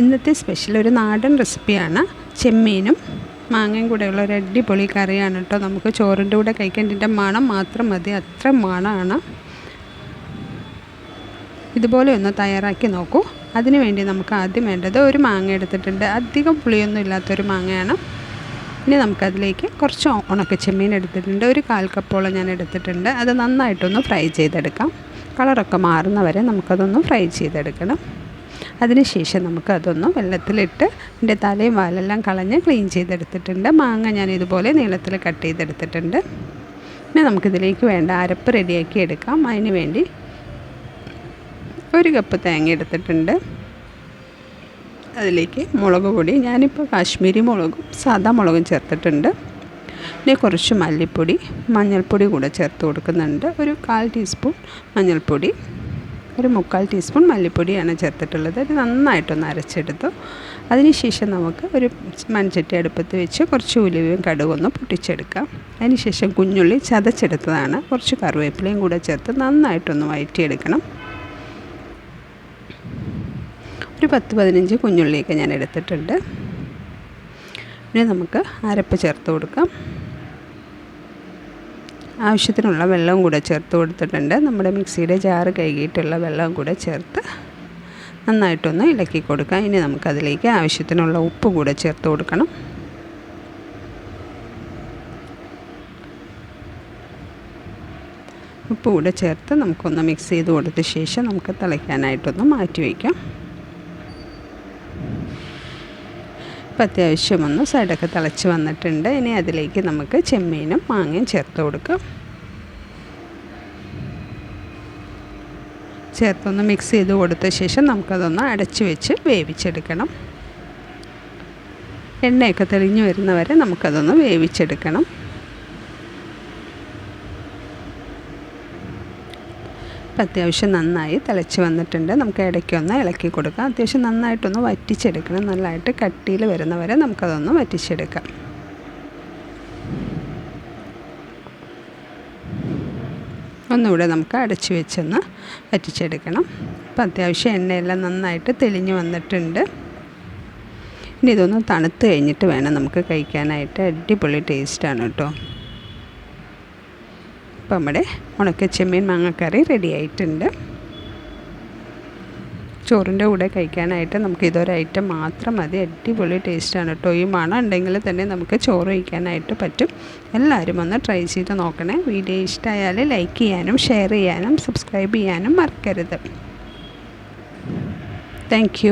ഇന്നത്തെ സ്പെഷ്യൽ ഒരു നാടൻ റെസിപ്പിയാണ് ചെമ്മീനും മാങ്ങയും കൂടെയുള്ള ഒരു അടിപൊളി കറിയാണ് കേട്ടോ നമുക്ക് ചോറിന്റെ കൂടെ കഴിക്കേണ്ടതിന്റെ മണം മാത്രം മതി. അത്ര മണമാണ് ഇതുപോലെ ഒന്ന് തയ്യാറാക്കി നോക്കൂ. അതിനുവേണ്ടി നമുക്ക് ആദ്യം വേണ്ടത് ഒരു മാങ്ങ എടുത്തിട്ടുണ്ട്. അധികം പുളിയൊന്നും ഇല്ലാത്തൊരു മാങ്ങയാണ്. ഇനി നമുക്കതിലേക്ക് കുറച്ച് ഉണക്ക ചെമ്മീൻ എടുത്തിട്ടുണ്ട്. ഒരു കാൽ കപ്പോളം ഞാൻ എടുത്തിട്ടുണ്ട്. അത് നന്നായിട്ടൊന്ന് ഫ്രൈ ചെയ്തെടുക്കാം. കളറൊക്കെ മാറുന്ന വരെ നമുക്കതൊന്ന് ഫ്രൈ ചെയ്തെടുക്കണം. അതിനുശേഷം നമുക്കതൊന്ന് വെള്ളത്തിലിട്ട് എന്റെ തലയും വാലെല്ലാം കളഞ്ഞ് ക്ലീൻ ചെയ്തെടുത്തിട്ടുണ്ട്. മാങ്ങ ഞാൻ ഇതുപോലെ നീളത്തിൽ കട്ട് ചെയ്തെടുത്തിട്ടുണ്ട്. പിന്നെ നമുക്കിതിലേക്ക് വേണ്ട അരപ്പ് റെഡിയാക്കി എടുക്കാം. അതിന് വേണ്ടി ഒരു കപ്പ് തേങ്ങ എടുത്തിട്ടുണ്ട്. അതിലേക്ക് മുളക് പൊടി ഞാനിപ്പോൾ കാശ്മീരി മുളകും സാദാ മുളകും ചേർത്തിട്ടുണ്ട്. പിന്നെ കുറച്ച് മല്ലിപ്പൊടി മഞ്ഞൾപ്പൊടി കൂടെ ചേർത്ത് കൊടുക്കുന്നുണ്ട്. ഒരു കാൽ ടീസ്പൂൺ മഞ്ഞൾപ്പൊടി. ഒരു മുക്കാൽ ടീസ്പൂൺ മല്ലിപ്പൊടിയാണ് ചേർത്തിട്ടുള്ളത്. ഇത് നന്നായിട്ടൊന്ന് അരച്ചെടുത്തു. അതിനുശേഷം നമുക്ക് ഒരു മൺചട്ടി അടുപ്പത്ത് വെച്ച് കുറച്ച് ഉലുവയും കടുകൊന്ന് പൊട്ടിച്ചെടുക്കാം. അതിനുശേഷം കുഞ്ഞുള്ളി ചതച്ചെടുത്തതാണ്. കുറച്ച് കറിവേപ്പിലയും കൂടെ ചേർത്ത് നന്നായിട്ടൊന്ന് വഴറ്റിയെടുക്കണം. ഒരു പത്ത് പതിനഞ്ച് കുഞ്ഞുള്ളിയൊക്കെ ഞാൻ എടുത്തിട്ടുണ്ട്. പിന്നെ നമുക്ക് അരപ്പ് ചേർത്ത് കൊടുക്കാം. ആവശ്യത്തിനുള്ള വെള്ളവും കൂടെ ചേർത്ത് കൊടുത്തിട്ടുണ്ട്. നമ്മുടെ മിക്സിയുടെ ജാറ് കഴുകിയിട്ടുള്ള വെള്ളവും കൂടെ ചേർത്ത് നന്നായിട്ടൊന്ന് ഇളക്കി കൊടുക്കാം. ഇനി നമുക്കതിലേക്ക് ആവശ്യത്തിനുള്ള ഉപ്പ് കൂടെ ചേർത്ത് കൊടുക്കണം. ഉപ്പ് കൂടെ ചേർത്ത് നമുക്കൊന്ന് മിക്സ് ചെയ്ത് കൊടുത്ത ശേഷം നമുക്ക് തിളയ്ക്കാനായിട്ടൊന്ന് മാറ്റി വയ്ക്കാം. ഇപ്പം അത്യാവശ്യം ഒന്ന് സൈഡൊക്കെ തിളച്ച് വന്നിട്ടുണ്ട്. ഇനി അതിലേക്ക് നമുക്ക് ചെമ്മീനും മാങ്ങയും ചേർത്ത് കൊടുക്കാം. ചേർത്തൊന്ന് മിക്സ് ചെയ്ത് കൊടുത്ത ശേഷം നമുക്കതൊന്ന് അടച്ചു വെച്ച് വേവിച്ചെടുക്കണം. എണ്ണയൊക്കെ തെളിഞ്ഞു വരുന്നവരെ നമുക്കതൊന്ന് വേവിച്ചെടുക്കണം. ഇപ്പം അത്യാവശ്യം നന്നായി തിളച്ച് വന്നിട്ടുണ്ട്. നമുക്ക് ഇടയ്ക്കൊന്ന് ഇളക്കി കൊടുക്കാം. അത്യാവശ്യം നന്നായിട്ടൊന്ന് വറ്റിച്ചെടുക്കണം. നല്ലതായിട്ട് കട്ടിയിൽ വരുന്നവരെ നമുക്കതൊന്ന് വറ്റിച്ചെടുക്കാം. ഒന്നുകൂടെ നമുക്ക് അടച്ചു വെച്ചൊന്ന് വറ്റിച്ചെടുക്കണം. അപ്പം അത്യാവശ്യം എണ്ണയെല്ലാം നന്നായിട്ട് തെളിഞ്ഞു വന്നിട്ടുണ്ട്. ഇനി ഇതൊന്ന് തണുത്ത് കഴിഞ്ഞിട്ട് വേണം നമുക്ക് കഴിക്കാനായിട്ട്. അടിപൊളി ടേസ്റ്റാണ് കേട്ടോ. ഇപ്പം നമ്മുടെ ഉണക്ക ചെമ്മീൻ മാങ്ങക്കറി റെഡി ആയിട്ടുണ്ട്. ചോറിന്റെ കൂടെ കഴിക്കാനായിട്ട് നമുക്ക് ഇതൊരു ഐറ്റം മാത്രം മതി. അടിപൊളി ടേസ്റ്റാണ് കേട്ടോ. ഈ മണം ഉണ്ടെങ്കിൽ തന്നെ നമുക്ക് ചോറ് കഴിക്കാനായിട്ട് പറ്റും. എല്ലാവരും ഒന്ന് ട്രൈ ചെയ്ത് നോക്കണേ. വീഡിയോ ഇഷ്ടമായാൽ ലൈക്ക് ചെയ്യാനും ഷെയർ ചെയ്യാനും സബ്സ്ക്രൈബ് ചെയ്യാനും മറക്കരുത്. താങ്ക്